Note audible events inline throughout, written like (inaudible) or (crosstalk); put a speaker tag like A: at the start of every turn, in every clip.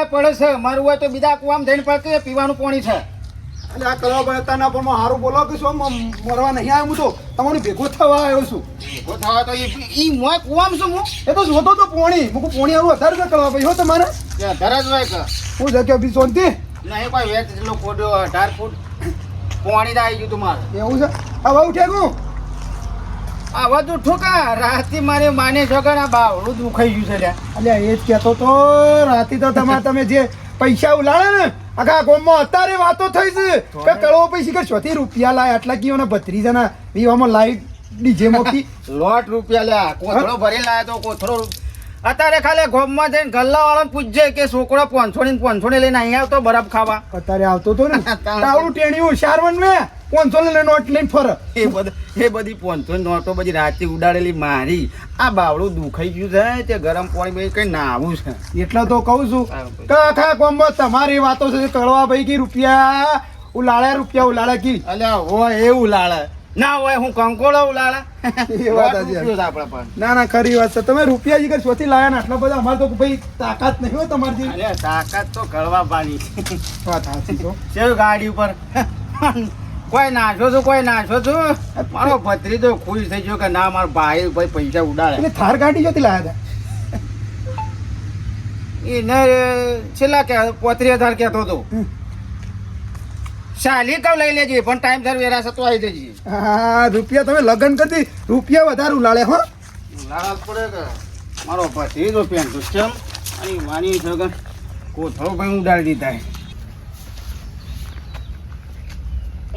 A: ઈ પડે છે. મારું હોય તો બીજા કુવામાં જઈને પડતી પીવાનું પાણી છે.
B: એટલે આ કરવા પડે તાના પણ હારું બોલો કે શું મરવા નહીં આવ્યો હું તો. તમારું ભેગો થવા આવ્યો છું.
A: ભેગો થવા તો એ મોય કુવામ છું હું.
B: એ તો જોતો તો પોણી. મૂકું પોણી આવું વધારે છે કરવા ભાઈ. હો તમારે?
A: ત્યાં જ હોય કે
B: હું જગ્યા બી શાંતિ
A: નહીં કોઈ વેચ જેટલો ખોડ્યો અઢાર ફૂટ પોણી આવી ગયું તું મારે.
B: એવું છે? હવે ઉઠે ગયું
A: આ તો ઠોકા. રાતથી મારે માને છોકરા બાવડું દુખાઈ ગયું છે લ્યા.
B: અલ્યા એ જ કહેતો તો રાતે તો તમારે તમે જે પૈસા ઉલાડે ને આખા ગોમમાં અત્યારે વાતો થઈ છે. કે કળવો પૈસી કે ચોથી રૂપિયા લાય આટલા કીઓના ભત્રીજાના વિવામાં લાઈટ ડીજે મોકી.
A: લોટ રૂપિયા લ્યા કોથળો ભરી લાયા તો કોથળો અત્યારે ખાલી ગોમમાં જઈને ગલ્લા વાળા પૂછજે કે છોકરો પોંછોડી પોંછોડી લઈને અહીંયા આવતો બરફ ખાવા.
B: અત્યારે આવતો તો ને. (laughs) તારું ટેણ્યું શારવન મેં પાંચસો ને નોટ લઈને ફરે.
A: એ બધ એ બધી પોનસો નોટો બધી રાતે ઉડાડેલી મારી. આ બાવડું દુખાઈ ગયું છે તે ગરમ પાણી ભાઈ કઈ નાવું છે.
B: એટલે તો કહું છું. કે આખા ગામમાં તમારી વાતો છે કળવા ભાઈ કી રૂપિયા. ઉલાળે રૂપિયા ઉલાળે કી?
A: અલ્યા હોય એવું ઉલાળે. ના હોય હું કંકોળો ઉલાળે. (laughs)
B: એ વાત ના ના ખરી વાત છે. તમે રૂપિયા જીગર શોથી લાયા ને આટલા બધા અમારે તો ભાઈ તાકાત નહીં હોય તમારી
A: તાકાત તો કળવા પાણી.
B: વાત સાચી તો (laughs)
A: ગાડી ઉપર? (laughs) કોઈ નાશો છું કોઈ નાશો છું મારો ભત્રી તો ખુશ થઈ ગયો કે ના મારો ભાઈ ભાઈ પૈસા ઉડાડે.
B: એટલે થાર ગાડી જોતી લાયા
A: એને છેલ્લા કે પોત્રી હજાર કહેતો હતો. શાલી કવ લઈ લેજે પણ ટાઈમ સર વેરા સતો આવી જજે.
B: હા રૂપિયા તમે લગન કરતી રૂપિયા વધારે ઉલાળે હો.
A: લાલ પડે કે. મારો ભત્રી તો પેન ચમ અને માની છગન કોથળો ભાઈ ઉડાડી દીધા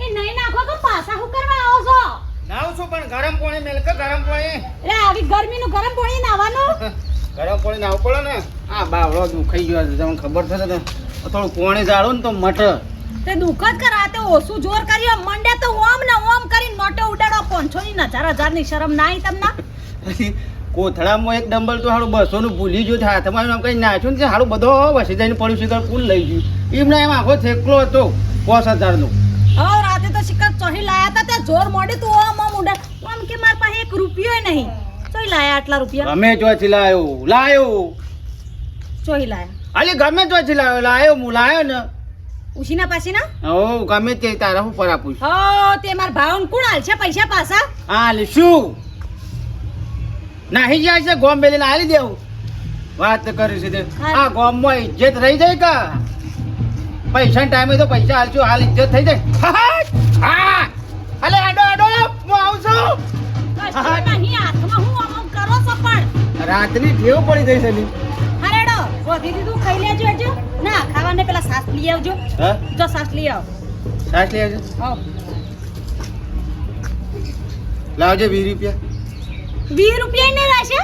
C: એ નહીં નાખો કે પાછા હું કરવા આવો છો
A: નાવ છું પણ ગરમ પાણી મેલક ગરમ પાણી?
C: એટલે આવી ગરમીનું ગરમ પાણી નાવાનું? (laughs)
A: ગરમ પાણી નાવ પડે ને? આ બાવળો દુખાઈ ગયો છે તમને ખબર થશે ને? થોડું પાણી જાળો ને તો મટ.
C: તે દુખત કરા તે ઓછું જોર કર્યો. મંડે તો ઓમ ને ઓમ કરીને મોટો ઉડાડો. પાંચસો ની ને હજારની શરમ ના આવી તમને
A: કોથળામાં એક ડંબલ તો હારું બસો નું ભૂલી ગયું હાથમાં આમ કઈ નાખ્યું ને હારું બધો વસી જઈને પડ્યું છે ફૂલ લઈ ગયું. એમને એમ આખો થેકલો હતો પોસ હજાર નો
C: ચોહી લાયા તા તે જોર મોડી તું ઓમ ઓમ ઉડા. ઓમ કે માર પાસે એક રૂપિયો નહીં. ચોહી લાયા આટલા રૂપિયા?
A: અમે ચોથી લાયો લાયો.
C: ચોહી લાયા.
A: અલી ગમે ચોથી લાયો લાયો હું લાયો ને.
C: ઉશીના પાછી ના
A: ઓ ગમે તે તારા હું પર આપું
C: હો તે માર ભાવન કોણ હાલશે પૈસા પાછા?
A: હાલ શું? નાહી જાય છે ગોમ બેલીને આલી દેવું. વાત કરી છે. આ ગોમમાં ઇજ્જત રહી જાય કા? પૈસા ટાઈમે તો પૈસા હાલશું હાલ ઇજ્જત થઈ જાય. હા. અલે આડો આડો હું આવું છું?
C: નહીં હાથમાં હું કરો છો પણ.
A: રાતની ઠેવ પડી ગઈ છે લી.
C: હરેડો રોધી દીધું ખાઈ લેજો હજુ. ના ખાવાને પેલા સાસ લઈ આવજો.
A: હા?
C: જો સાસ લઈ આવ.
A: સાસ લઈ આવજો?
C: આવ
A: લાવજો વીસ રૂપિયા.
C: વીસ રૂપિયા ને રહેશે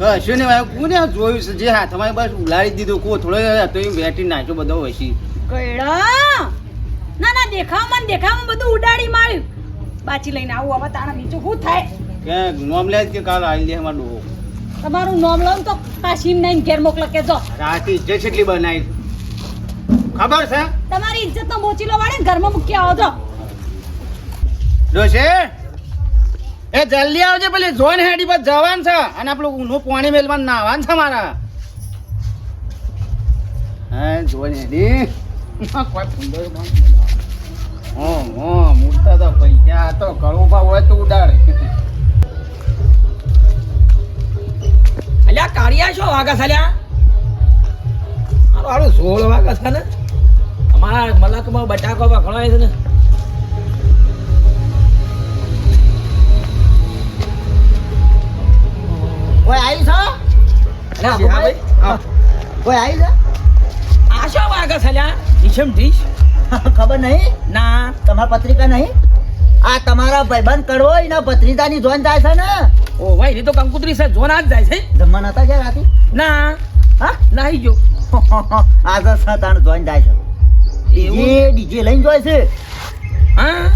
A: કશું ને ભાઈ કોને જોયું છે? જે હાથમાં બસ ઉલાડી દીધો કો થોડો તો એ વેટી નાખ્યો બધો વસી.
C: કઈડા ના ના દેખાવમાં દેખાવમાં બધું ઉડાડી માર્યું. બાચી લઈને આવું હવે તારા બીજું શું થાય?
A: કે નોમ લે કે કાલ આવી લે અમાર ડોહો.
C: તમારું નોમ લો તો કાશીમ નહીં ઘેર મોકલો કે જો.
A: રાતી જે છેટલી બનાવી. ખબર છે?
C: તમારી ઇજ્જત નો મોચીલો વાળે ને ઘરમાં મૂકી આવો તો
A: ડોશે એ જલ્દી આવજે પેલી જોન હેડી પર જવાન છે. અને આપણું ઊનું પાણી મેલવાનું નાવાન છે મારા. હા જોન હેડી. (laughs) કોઈ ફૂંદો હો હો તો પૈસા આ તો કળું ભાવ હોય તો ઉડાડે.
D: અલ્યા કાળિયા છો વાગા સાલ્યા હારું સોળ વાગા છે ને? અમારા મલકમાં બટાકો વખણાય છે ને?
E: કોઈ આવી છો?
D: અલ્યા
E: કોઈ આવી છે?
D: આ શું વાગા ઢીશ? (laughs)
E: ખબર નહીં?
D: ના.
E: તમારા પત્રિકા નહીં? આ તમારા ભાઈબંધ કરવો એના ભત્રીજાની જોન જાય છે ને?
D: ઓ ભાઈ એ તો કંકુતરી છે જોના જ જાય છે.
E: જમવા નતા ગયા રાતે?
D: ના.
E: હા?
D: નાહી જો (laughs)
E: આજ સતાણ જોઈન જાય છે.
D: એવું?
E: ડીજે ડીજે લઈને જોય છે.
D: હા?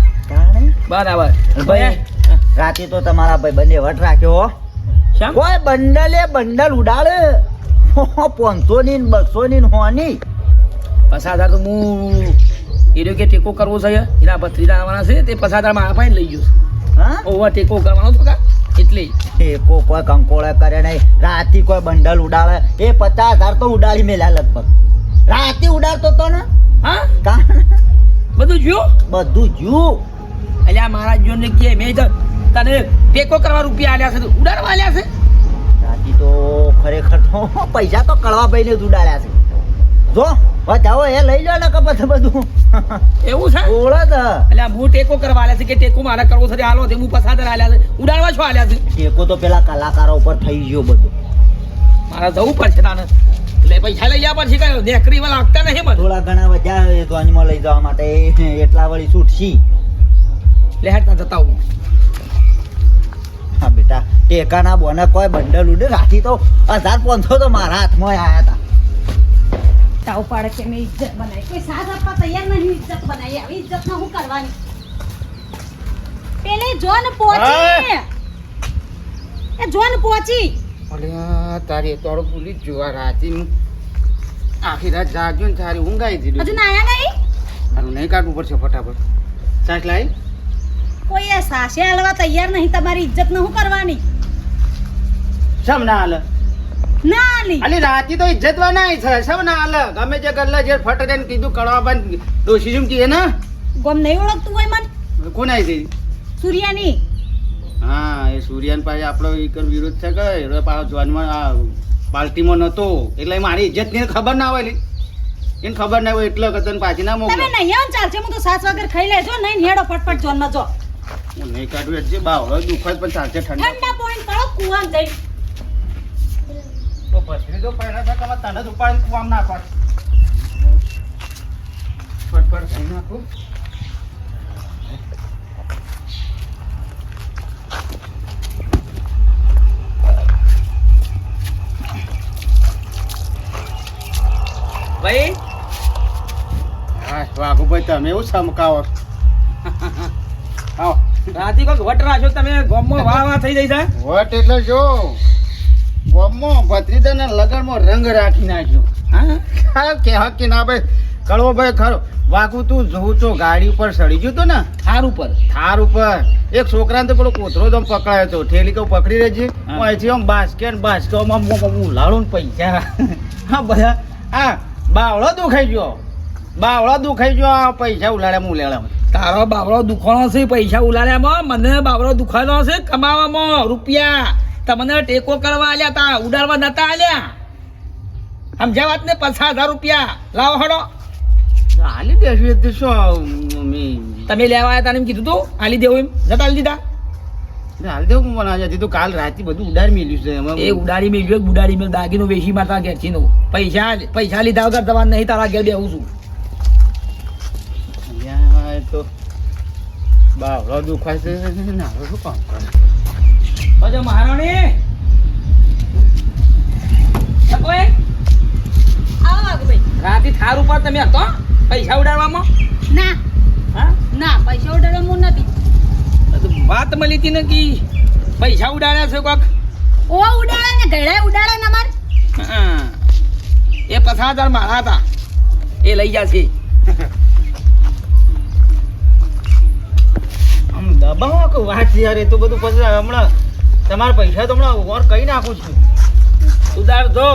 D: બરાબર.
E: ભાઈ રાતે તો તમારા ભાઈ બંને વટ રાખ્યો. કોઈ બંડલે બંડલ ઉડાડે. (laughs) પાંચસો ની બસો ની હોની.
D: પસાદાર તો હું એ રહ્યો કે ટેકો કરવો છે એના ભત્રીજા આવવાના છે તે પસાદાર મારા પાસે લઈ ગયો
E: હા?
D: ઓવર ટેકો કરવાનો તો કા? એટલે. એટલે
E: ટેકો કોઈ કંકોળે કરે નહીં. રાતી કોઈ બંડલ ઉડાડે એ પચાસ હજાર તો ઉડાડી મેલા લગભગ. રાતે ઉડાડતો તો ને?
D: હા?
E: કા?
D: બધું જોયું?
E: બધું જ્યું.
D: અલ્યા મારા જોને કે મેં તો તને ટેકો કરવા રૂપિયા આલ્યા છે ઉડાડવા આલ્યા છે?
E: રાતી તો ખરેખર તો પૈસા તો કળવા ભાઈને જ ઉડાડ્યા છે. જો જાઓ એ લઈ લો ને કે બધું.
D: એવું છે?
E: ઓળખ
D: અલ્યા હું ટેકો કરવા આલ્યા છે કે ટેકો મારે કરવો છે હાલો તે હું પસાદર આલ્યા છે. ઉડાડવા છો આલ્યા છે?
E: ટેકો તો પેલા કલાકારો ઉપર થઈ ગયો બધું.
D: મારે જવું પડશે તાને. એટલે પૈસા લઈ ગયા પછી કયો? નેકરીમાં લાગતા નહીં
E: થોડા ઘણા બધા ગંજમાં લઈ જવા માટે. એટલા વળી છૂટશી.
D: લે જતા હું
E: હા બેટા ટેકાના બોને કોઈ બંડલ ઉડે. રાખી તો હજાર પાંચસો તો મારા હાથમાં આયા હતા.
C: તાવ પાડે કે મેં ઇજ્જત બનાવી. કોઈ સાથ આપવા તૈયાર નહીં ઇજ્જત બનાવી. આવી ઇજ્જત હું કરવાની? પેલે જોન પહોંચી એ જોન પહોંચી
A: અલ્યા તારી તોડો ભૂલી જોવા રાતી આખી રાત જાગ્યો ને તારી ઊંઘ આવી
C: હજુ
A: દીધી
C: ના આયા નહીં?
A: મારું નહીં કાઢવું પડશે ફટાફટ. સાસ લાવી
C: કોઈ સાસે હલવા તૈયાર નહીં તમારી ઇજ્જત ન હું કરવાની.
A: સમ ના હાલે?
C: ના
A: અલી રાતી તો ઇજ્જત બનાવી છે. સમ ના હાલે ગમે તે ગલ્લા જે ફટરે ને કીધું કડવા બંધ ડોશી જેમ ને?
C: ગમ નહીં ઓળખતું હોય મન?
A: કોણ આવી ગઈ?
C: સૂર્યાની.
A: હા એ સૂર્યન પાસે આપણો એક વિરોધ છે કે એ પાછો જોનમાં આ પાર્ટીમાં નતો એટલે મારી ઇજ્જતની ખબર ના હોય. એને ખબર ના હોય એટલે કતન પાછી ના મોકલો.
C: તમે નહીં ચાલશે હું તો સાત વાગે ખાઈ લેજો નહીં હેડો ફટફટ જોનમાં જો.
A: હું નહીં કાઢું એટલે બાવળો દુખાય પણ ચાલશે ઠંડા
C: ઠંડા પોઈન્ટ કરો કુવામ જઈ
A: પછી તો પહેલા છે કે તને જ ઉપાડીને કુવામાં નાખવા ફટફટ ખાઈ નાખું.
D: ભાઈ?
A: હા વાઘુભાઈ તમે એવું સમકાવો. (laughs) આવો.
D: રાતી કોક વટ રાખ્યો તમે ગોમમાં વાહ વાહ થઈ જાય છે.
A: વટ એટલે જો. ગોમમાં ભત્રીજાના લગનમાં રંગ રાખી નાખ્યો.
D: હા?
A: કે હક કે ના ભાઈ. કડવો ભાઈ ખરો. વાઘુ તું જોઉં તો ગાડી ઉપર સડી ગયું તો ને?
D: થાર ઉપર.
A: થાર ઉપર. એક છોકરાને તો પેલો કોથરો તો પકડાયો હતો. ઠેલી કહું પકડી રહેજે
D: હા.
A: અહીંથી આમ બાસ્કેટ બાસ્કેટમાં હું લાડું પૈસા. હા બધા. હા બાવળો દુખાઈ ગયો. બાવળો દુખાઈ ગયો આ પૈસા ઉલાડ્યા હું લેડા
D: તારો બાવળો દુખાણો છે પૈસા ઉલાડ્યામાં મને બાવળો દુખાવાનો છે કમાવામાં. રૂપિયા. તમને ટેકો કરવા આલ્યા તા ઉડાડવા નતા આલ્યા. સમજ્યા વાત ને પચાસ હજાર રૂપિયા લાવો હડો.
A: હાલી દેશું શું
D: તમે લેવા આવ્યા તા એમ કીધું તું હાલી દેવું એમ. જતા હાલી દીધા?
A: હાલ દેવું મને આજે. તો કાલ રાતે બધું ઉડાડી મેલ્યું છે
D: એ ઉડાડી મેં જો ઉડાડી મેં દાગીનો વેચી મારતા ઘેરથી પૈસા પૈસા લીધા વગર દવા નહીં તારા ઘેર બેહું છું.
A: તો બાવળો દુખાય છે. ને શું કામ કરે?
D: પછી મહારાણી. ઓય,
C: આવો ભાઈ.
D: રાતે થાર ઉપર તમે હતો? પૈસા ઉડાડવામાં?
C: ના.
D: હા?
C: ના પૈસા ઉડાડવામાં નથી.
D: વાત મળી હતી ને કે? પૈસા ઉડાડ્યા છે કોક?
C: ઓ ઉડાડે ને ગળે ઉડાડે ને અમાર.
D: હા. એ પચાસ હજાર મારા હતા. એ લઈ છે.
A: આમ દબાવો કે વાત યાર એ તો બધું પછી હમણાં. તમારા પૈસા તો હમણાં ઓર કહી નાખું છું.
D: ઉધાર દો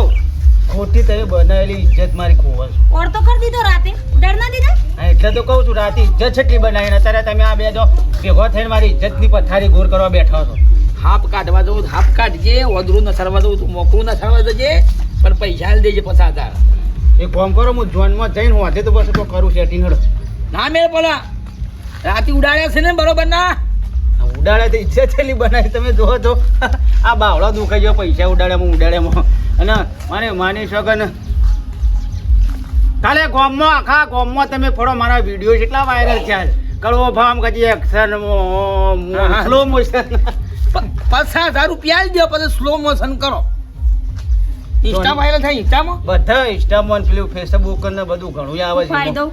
A: ખોટી તમે બનાવેલી ઇજ્જત મારી ખૂબ જ
C: ઓર તો કરી દીધો રાતે. ડર ના દીધા?
A: હા એટલે તો કહું છું રાતે ઇજ્જત છેટલી બનાવીને અત્યારે તમે આ બે જો ભેગો થઈને મારી ઇજ્જતની પથારી ગોર કરવા બેઠા છો.
D: હાફ કાઢવા દઉં હાફ કાઢજે ઓદરું ન સરવા દઉં તું મોકરું ન સરવા દેજે પણ પૈસા આલી દેજે પછા તાર
A: એ કામ કરો હું જોનમાં જઈને હું આજે તો બસ તો કરું સેટિંગ હડો.
D: ના મેળ પેલા. રાતે ઉડાડ્યા છે ને બરોબર ના?
A: ઉડાડે તો ઇજ્જત છેલ્લી બનાવી તમે જોવો તો. આ બાવળો દુખાઈ ગયો પૈસા ઉડાડ્યામાં ઉડાડ્યામાં અને મારે માની શકો ને કાલે ગોમમાં આખા ગોમમાં તમે ફોડો મારા વીડિયો કેટલા વાયરલ થયા કડવો ફામ કદી એક્શન. સ્લો મોશન
D: પચાસ હજાર રૂપિયા જ દો પછી સ્લો મોશન કરો. ઇન્સ્ટા વાયરલ થાય ઇન્સ્ટામાં
A: બધા ઇન્સ્ટામાં પેલું ફેસબુક ને બધું ઘણું આવે છે
C: ફાયદો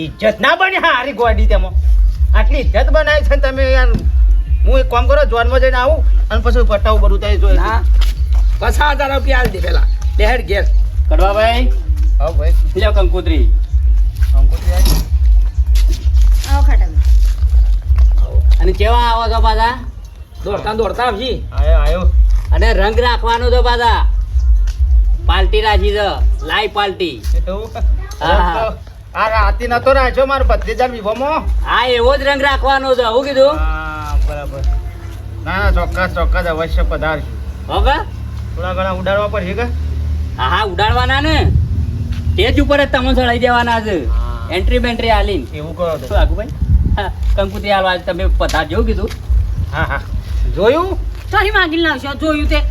A: ઇજ્જત ના બને હારી ગોડી તેમાં. આટલી ઇજ્જત બનાવી છે ને તમે યાર હું એક કામ કરો જોનમાં જઈને આવું અને પછી પટાવું બધું ત્યાં જોઈ
D: ના. પચાસ હજાર રૂપિયા આલી દે પેલા. લેહેડ ઘેર.
A: કડવા ભાઈ? હા ભાઈ. લ્યો કંકુતરી. કંકુતરી આવો.
C: ખાટા
F: અને કેવા આવો છો પાછા?
D: દોડતા દોડતા આવજી.
A: આયો આયો.
F: અને રંગ રાખવાનો તો પાછા? પાલટી રાખી છે. લાઈ પાલટી. હા, હા.
A: આ રાતી નતો રાખ્યો મારો ભત્રીજા વિભોમાં
F: હા એવો જ રંગ રાખવાનો છે. હું કીધું?
A: હા બરાબર. ના ના ચોક્કસ ચોક્કસ અવશ્ય પધારશું.
F: હવે
A: થોડા ઘણા ઉડાડવા પડશે કે?
F: હા હા ઉડાડવાના ને. સ્ટેજ ઉપર જ તમે ચડાઈ દેવાના છે. એન્ટ્રી બેન્ટ્રી આલીન.
A: એવું કરો તો.
F: આગુભાઈ હા હાલ આજ તમે પધાર જેવું કીધું.
A: હા હા. જોયું?
C: ચોરી માંગીને લાવશો જોયું તે.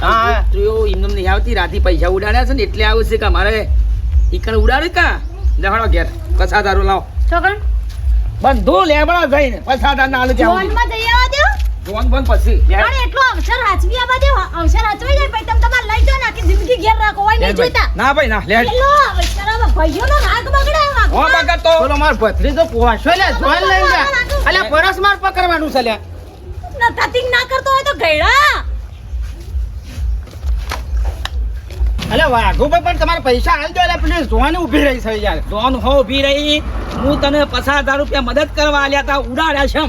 A: હા હા.
D: ઇન્દમ નહીં આવતી રાતે પૈસા ઉડાડ્યા છે ને એટલે આવશે છે કે અમારે ઈકણ ઉડાડે કા? લેવાડો ઘેર. પસાદારો લાવો.
C: છોકરા?
D: બંધુ લેબડા જઈને. પસાદાર ના આલે ત્યાં
C: જોનમાં જઈ આવવા દો
D: જોન બંધ પછી.
C: પણ એટલો અવસર હાચવી આવવા દે અવસર હાચવાઈ જાય પછી તમે તમારે લઈ જાઓ ને આખી જિંદગી ઘેર રાખો. હોય નહીં જોઈતા
D: ના ભાઈ ના લે
C: એટલો અવસર હવે ભાઈઓનો રાગ બગડે એવા.
D: હો બગડ તો
A: બોલો માર ભત્રીજો પોવાશો લે જોન લઈ જા. અલ્યા પરસ માર પકડવાનું છે લે ના
C: નતાતિંગ ના કરતો હોય તો ગયડા
A: અલ્યા વાઘુભાઈ પણ તમારે પૈસા હાલ દો એટલે પેલી ઊભી ઊભી રહી છે યાર.
D: જોન હો ઊભી રહી? હું તને પચાસ હજાર રૂપિયા મદદ કરવા આલ્યા તા ઉડાડ્યા છે.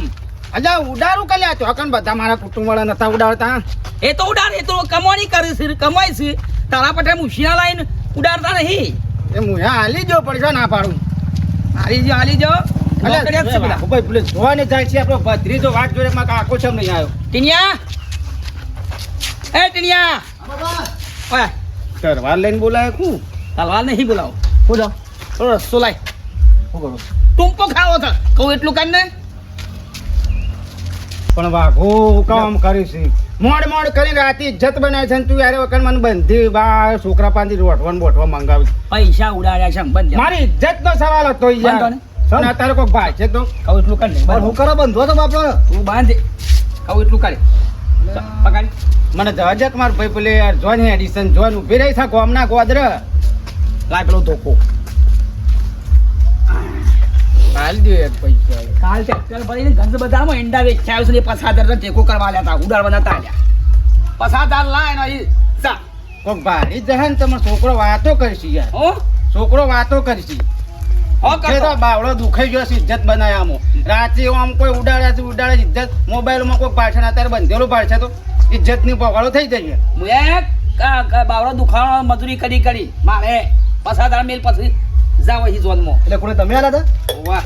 A: અલ્યા ઉડાડું કર્યા લ્યા ચોકન બધા મારા કુટુંબ વાળા નતા ઉડાડતા.
D: એ તો ઉડાડ એ તો કમોણી કરે છે કમાય છે. તારા પટે મુશિયા લાઈન ઉડાડતા નહીં.
A: એ હું હાલી જો પડશે ના પાડું.
D: હાલી જો હાલી જો.
A: વાઘુભાઈ પેલી. જોવાની જાય છે આપણો ભત્રીજો વાત જોડે માં કાકો છે નહીં આવ્યો.
D: ટીનિયા? એ ટીનિયા? ઓય.
A: તરવાર લઈને બોલાય કું
D: તલવાર નહીં બોલાવો.
A: હું જાઓ
D: થોડો રસ્તો લાય
A: શું કરું
D: ટૂંપો ખાવો થા કહું એટલું કાઢ ને
A: પણ વાઘો કામ કર્યું છે મોડ મોડ કરીને રાતે ઇજ્જત બનાવી છે તું યારે વખત મને બંધી બા છોકરા પાંથી રોટવાન બોટવા મંગાવી.
D: પૈસા ઉડાડ્યા છે બંધ
A: મારી ઇજ્જત નો સવાલ હતો યાર. અને અત્યારે કોઈ ભાઈ છે તો?
D: કહું એટલું કરી
A: હું કરો બંધો તો બાપડો?
D: તું બાંધે. કહું એટલું પકડ
A: મને જવા દે કે ભાઈ પેલે યાર જોન એડિશન જોન ઊભી રહી છે ગોમના ગોદર.
D: લાય પેલો ધોકો.
A: કાલ દે એક પૈસા.
D: કાલ ટ્રેક્ટર ભરીને ગંજ બજારમાં એંડા વેચ્યા છે ને પસાદર ને ટેકો કરવા લેતા હતા ઉડાડવા નતા આલ્યા. પસાદાર લાય ને ઈ સા
A: કોક ભારી જહન તમે છોકરો વાતો કરશી યાર.
D: ઓ
A: છોકરો વાતો કરશી.
D: હો
A: બાવળો દુખાઈ ગયો છે ઇજ્જત બનાવ્યા આમો. રાતે આમ કોઈ ઉડાડે ઉડાડે ઇજ્જત. મોબાઈલમાં કોઈ ભાષણ અત્યારે બંધેલું પાડશે તો ઇજ્જતની પગાડો થઈ જશે.
D: બાવળો દુખાવા મજૂરી કરી કરી. મારે પસાદાર મેલ પછી જાવ અહીં
G: એટલે કોને તમે આલા હતા?
D: વાહ.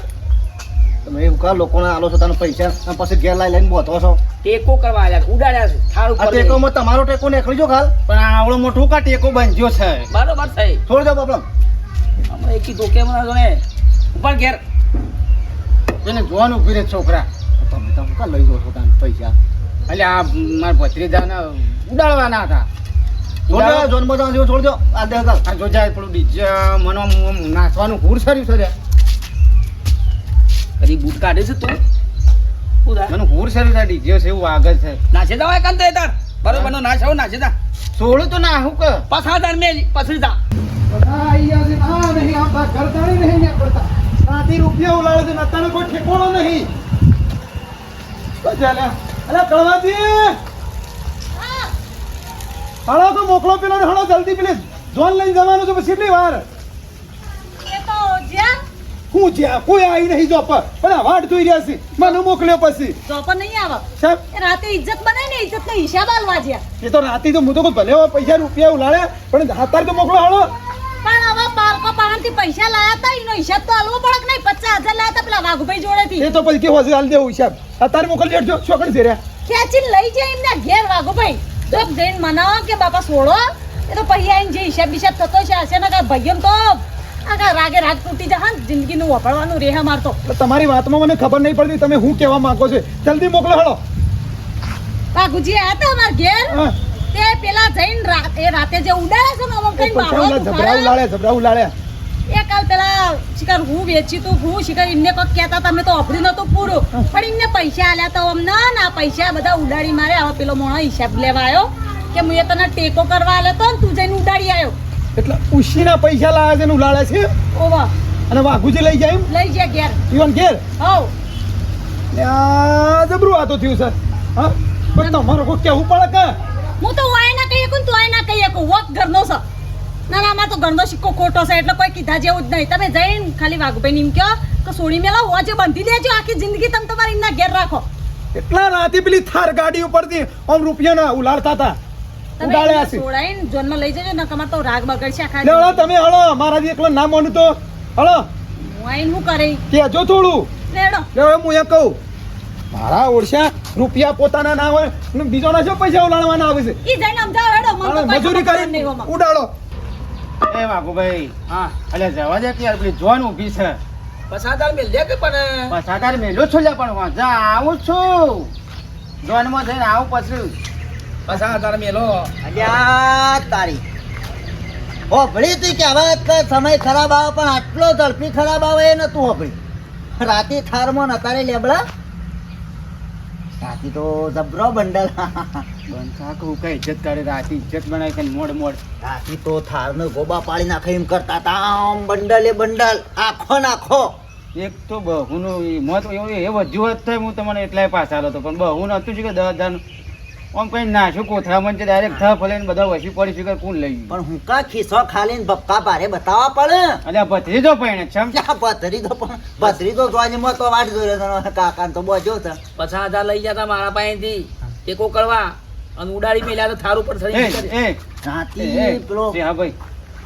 G: તમે એવું કા લોકોને આલો છો તને પૈસા અને પછી ઘેર લાઈ લઈને બોતો છો.
D: ટેકો કરવા ઉડાડ્યા છે થાળ ઉપર લઈ.
G: ટેકોમાં તમારો ટેકો નીકળી જો ખાલ?
A: પણ આવડો મોટું કા ટેકો બંધ્યો છે?
D: બરોબર થઈ
G: છોડી દો પ્રોબ્લેમ
D: હમણાં એકી ધોકે મને જો ને ઉપર ઘેર.
A: એને જોવાનું ઊભી રહે છોકરા.
G: તમે તમે કા લઈ જાઓ છો પૈસા.
A: એટલે આ મારા ભત્રીજાને ઉડાડવાના હતા.
G: જોન બધા જેવો છોડી આ દે
A: આ જો જાય પેલું ડીજે મને આમ આમ સર્યું છે.
D: કદી બૂટ કાઢે છે તું? થાય?
A: મને હુર સર્યું છે ડીજે છે એવું આગળ છે.
D: નાસે દવા હોય કંતે તાર. બરોબર નો નાચ આવો નાચે જા.
A: સોળું તો ના હું કે
D: પસાદાર મેલ પછી જા.
B: બધા ગયા છે. આ નહીં આવતા, ઘરદાણી નહીં નીકળતા. રાતે રૂપિયા ઉલાળે છે અત્યારે કોઈ ઠેકાણો નહીં. તો કળવાજી! હાલો તો મોકલો પેલા હળો જલ્દી પેલી જોન લઈને જવાનું છે પછી કેટલી વાર?
C: જ્યાં
B: હું જ્યાં કોઈ આવી નહીં જો પણ વાટ જોઈ રહ્યા છે. મને મોકલ્યો પછી.
C: જો નહીં આવે.
B: સાહેબ.
C: રાતે ઇજ્જત બને ને ઇજ્જત નો હિસાબ આલવા જ્યાં.
B: એ તો રાતે તો હું તો ભલે પૈસા રૂપિયા ઉલાળે પણ અત્યારે તો મોકલો હાલો.
C: પાણથી પૈસા લાયા તા એનો હિસાબ તો આલવો પડક નહીં? પચાસ હજાર લાયા તા પેલા વાઘુભાઈ જોડેથી.
B: એ તો પછી કેવો હાલ દેવો હિસાબ. અત્યારે મોકલી દેજો છોકરી છે રહ્યા
C: ખેંચી લઈ જાય એમના ઘેર વાઘુભાઈ. તો જઈને મનાવો કે બાપા છોડો એ તો પછી આઈને જે હિસાબ બિસાબ થતો છે હશે ને કે ભાઈઓ તો આખા રાગે રાગ તૂટી ને જિંદગીનું વપરાવાનું રેહ મારતો
B: તમારી વાતમાં મને ખબર નહીં પડતી તમે શું કહેવા માંગો છો? જલ્દી મોકલો હળો.
C: વાઘુજી આયા તા અમારા ઘેર?
B: હા.
C: તે પેલા જઈને એ રાતે જે ઉડાડે છે ને અમુક કઈ
B: પૈસા ઉલા જબરા ઉલાળ્યા જબરા ઉલાળ્યા
C: એ કાલ પેલા શિકાર હું વેચી તું હું શિકાર એમને કોક કહેતા તમે તો અફડી નતું પૂરું. પણ એમને પૈસા આલ્યા તો અમને ના પૈસા બધા ઉડાડી મારે. હવે પેલો મોણો હિસાબ લેવા આવ્યો કે હું તને ટેકો કરવા આલ્યો તો તું જઈને ઉડાડી આવ્યો
B: એટલે ઉશીના પૈસા લાવે છે ને ઉલાળે છે?
C: ઓવા.
B: અને વાઘુજી લઈ જાય
C: લઈ જાય ઘેર.
B: ઈવન ઘેર?
C: હવ.
B: જબરું આ તો થયું સર હા? પણ તમારો કોઈ કેવું પડે કે?
C: હું તો વાય ના કહીએ તું વાય ના કહીએ કું વોક ઘરનો છે. ના ના આમાં તો ઘણો સિક્કો ખોટો છે એટલે કોઈ કીધા જેવું જ નહીં. તમે જઈને ખાલી વાઘુભાઈ એમ કહો કે સોડી મેલા હોજે બાંધી દેજો આખી જિંદગી તમે તમારી એમના ઘેર રાખો.
B: એટલા રાતે પેલી થાર ગાડી ઉપરથી આમ રૂપિયાના ઉલાળતા હતા.
C: તમે
B: છે.
C: છોડાઈને જોનમાં લઈ જજો ને કમાર તો રાગ બગડશે આખા
B: તમે હળો મારાથી એકલો ના માનું તો હળો.
C: હું આઈને શું કરે?
B: કહેજો થોડું.
C: લેડો
B: હું એમ કહું. મારા ઓળશા રૂપિયા પોતાના ના હોય ને બીજોના શું પૈસા ઉલાડવાના આવે છે?
C: ઈ જઈને સમજાવો હેડો
B: મજૂરી
C: ખબર
B: કરી ઉડાડો.
A: એ વાઘુભાઈ હા. એટલે જવા દે કે યાર પેલી જોન ઊભી છે.
D: પસાદાર મેલ દે કે પણ
A: પસાદાર મેલો છો લે પણ વાંચા આવું છું. જોનમાં જઈને આવું પછી.
D: પસાદાર મેલો.
E: અલ્યા તારી. હોભળી હતી કે હવે તો સમય ખરાબ આવે પણ આટલો ઝડપી ખરાબ આવે એ નતું હોભળી. રાતે થારમાં નતારે લેબડા રાતે તો જબરો બંડલ.
A: બંધા કહું કઈ ઇજ્જત કરે રાતી ઇજ્જત બનાવી કે મોડ મોડ.
E: રાતી તો થારનો ગોબા પાડી નાખે એમ કરતા હતા આમ બંડલે બંડલ આખો નાખો
A: એક તો બહુનું મત એવું એ થાય હોત હું તમને એટલાય પાછા હતો પણ બહુ નતું છે કે દસ હજાર આમ કઈ નાશું કોથળા મને ડાયરેક્ટ થ ફલે ને બધા વસી પડી છે કોણ લઈ
E: પણ હું કા ખિસ્સો ખાલી ને બપ્પા ભારે બતાવવા પડે?
A: અલ્યા ભત્રીજો પૈણે છમ.
E: ક્યાં ભત્રી તો પણ ભત્રી તો જોવાની મત તો વાટ રહ્યો કાકા તો બોજો છે
D: પસાદાર લઈ જતા મારા પાસેથી. ટેકો કરવા. અને ઉડાડી મેલ્યા તો થારું પર થઈ
A: એ
E: રાતે પેલો
A: હા ભાઈ.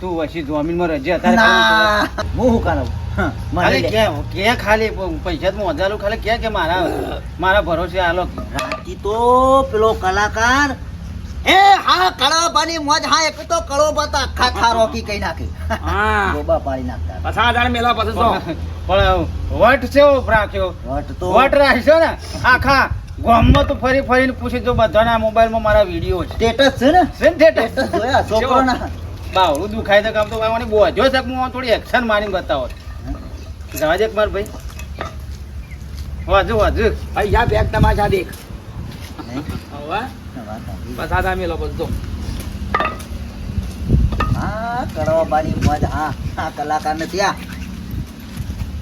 A: તું વસી જમીનમાં રજે
E: ના. હું હં, મને
A: ખાલી
E: લે.
A: કે કે ખાલી પૈસા જ મોજાલું ખાલી કે કે મારા મારા ભરોસે આલો
E: રાતી તો પેલો કલાકાર એ હા કળાબાની મોજ હા એક તો કળો બતા આખા થારો કી કઈ નાખી.
D: હા.
E: ગોબા પાડી નાખતા.
D: મેલો પછી તો
A: પણ વટ છે રાખ્યો.
E: વટ તો
A: વટ રાખ્યો ને આખા ગામમાં તો ફરી ફરીને પૂછી જો બધાના મોબાઈલમાં મારા વીડિયો છે.
E: સ્ટેટસ છે ને?
A: છે ને
E: સ્ટેટસ? જોયા છોકરોના.
A: બાવળું દુખાય તો કામ તો મને બોજો છે હું થોડી એક્શન મારીને બતાવો. જવા દે માર ભાઈ. વાજુ વાજુ
D: પૈસા બેગ તમાશા દેખ
E: નહીં?
D: હવે
E: વાત આવી.
D: પસાદાર મેલો પછી તો
E: હા કળાબાની મોજ હા આ કલાકાર ને ત્યાં.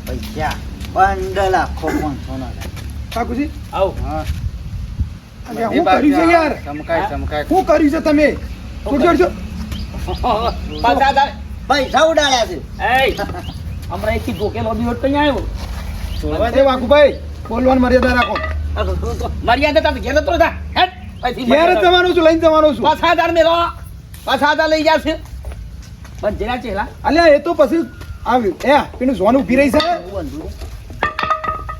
E: પૈસા બંડલ આખો પાંચસો સોના
B: કાકુજી
D: આવ.
A: હા.
B: હું કર્યું છે યાર?
A: ચમકાય ચમકાય.
B: હું કર્યું છે તમે? શું કરશો
D: પસાદાર
E: પૈસા ઉડાડ્યા છે?
D: એ હમણાં એકથી ધોકેલો દિવસ કઈ આવ્યો.
B: છોડવા દે વાઘુભાઈ બોલવાની મર્યાદા રાખો.
D: મર્યાદા તાર ઘેર તો જા. હેટ પછી
B: જવાનું છું લઈને જવાનું છું.
D: પસાદાર મેલો પસાદાર લઈ જશે પણ જેના ચેલા
B: અલ્યા એ તો પછી આવ્યું એ પેલું જોન ઊભી રહી છે?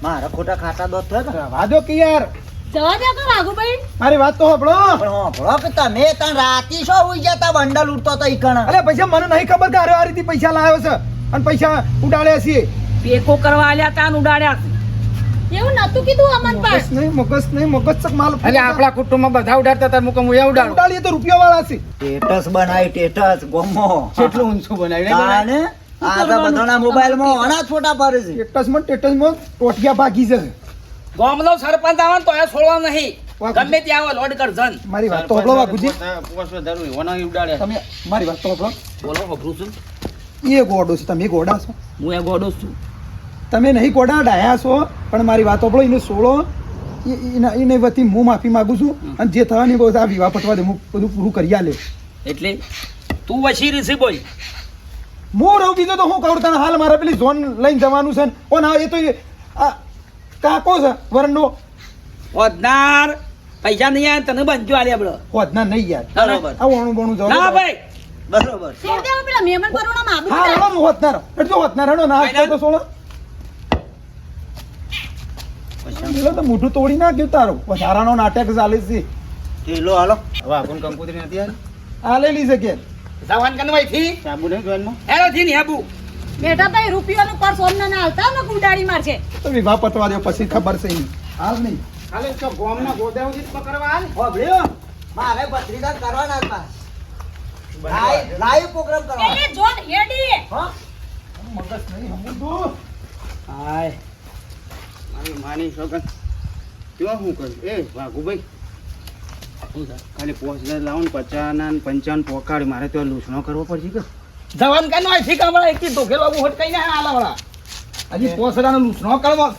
E: મારા ખોટા ખાતા દોત થયો
B: વાદો કે યાર?
C: જવા દે કો વાઘુભાઈ.
B: મારી વાત તો સાંભળો.
E: પણ હોભળો કે તમે તાન રાતી શો ઉઈ જતા બંડલ ઉડતો તો ઈકણ
B: અલ્યા પૈસા મને નહીં ખબર કે આરે આ રીતે પૈસા લાવ્યો છે અને પૈસા ઉડાડ્યા છીએ.
D: ટેકો કરવા આલ્યા તાન ઉડાડ્યા
C: એવું નતું કીધું અમન
B: મગજ નહીં મગજ નહીં મગજ ચક માલ
A: એટલે આપણા કુટુંબમાં બધા ઉડાડતા હતા મુકમ હું ઉડાડું.
B: ઉડાડીએ તો રૂપિયા વાળા છે
E: બનાવી સ્ટેટસ ગોમો.
A: કેટલું ઊંચું બનાવી
E: આ તો બધાના મોબાઈલમાં અનાજ ફોટા પાડે છે.
B: ટોટિયા ભાગી છે
D: ગામનો સરપંચ આવે તો એ છોડવા નહીં. ગમે ત્યાં આવે લોડ કરજન
B: મારી વાત તો સાંભળો ઓના
A: ઉડાડે.
B: તમે મારી વાત તો સાંભળો
D: બોલો ખબરું છું.
B: એ ગોડો છે તમે ગોડા છો.
D: હું એ ગોડો છું.
B: તમે નહીં ગોડા ડાયા છો પણ મારી વાત સાંભળો એને સોળો એને વતી હું માફી માગું છું અને જે થવાની બહુ આ વિવાહ પટવા દે હું બધું પૂરું કરી આલે.
D: એટલે તું વસી રીસી બોલ.
B: હું રહું બીજો તો હું કહું તને હાલ મારે પેલી ઝોન લઈને જવાનું છે ને. ઓ ના એ તો આ કાકો છે વરનો
D: ઓદનાર પૈસા નહીં આવે તને બંજો આલે આપડે.
B: હોદના નહીં યાર.
E: બરોબર.
B: આ વણું બણું જવા
D: ના. ભાઈ.
E: બરોબર.
C: છોડ દે પેલા મહેમાન પરોણા માં
B: હા
C: જાય.
B: હેડો હું હોતનાર હેડો ના તો સોળો. પેલો તો મોઢું તોડી નાખ્યું તારું. વધારાનો નાટક ચાલે છે.
E: ઢીલો હાલો
A: હવે આપણને કંકોત્રી નથી યાર
B: આલેલી છે કે.
D: જવાન કન વઈથી
A: સાબુ
D: થી ને આબુ.
C: એ રૂપિયાનું પર્સ ઓમને ના હાલતા ને ઉડાડી મારશે.
B: તો વિવાહ પતવા દે પછી ખબર છે નહીં હાલ નહીં
A: ખાલી તો ગોમના ગોદાવજી પકડવા હાલ.
E: હોભળ્યો મારે ભત્રીજા કરવાના હતા. લાઈવ લાઈવ પ્રોગ્રામ કરવાનો
C: એ જોન હેડી.
E: હા?
B: મગજ નહીં સમજતું.
A: હાય. મારી માની સોગન કેવા શું કરું? એ થાય ખાલી પોસ્ટ લાવો ને પચાના ને પંચાવન પોકાડ મારે તો લૂસણો કરવો પડશે કે?
D: જવાન કન વઈથી એક થી ધોકેલો આવું હોટ કઈ ના આલા વાળા હજી પોસડાનો લૂસનો કરવા.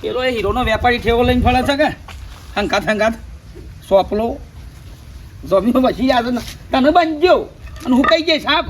D: પેલો એ હીરોનો વેપારી ઠેવો લઈને ફળે છે કે? હંકાત હંકાત. સોપલો. જમીન પછી યાદ ન- તને બંજો અને હું કઈ જઈશ સાહેબ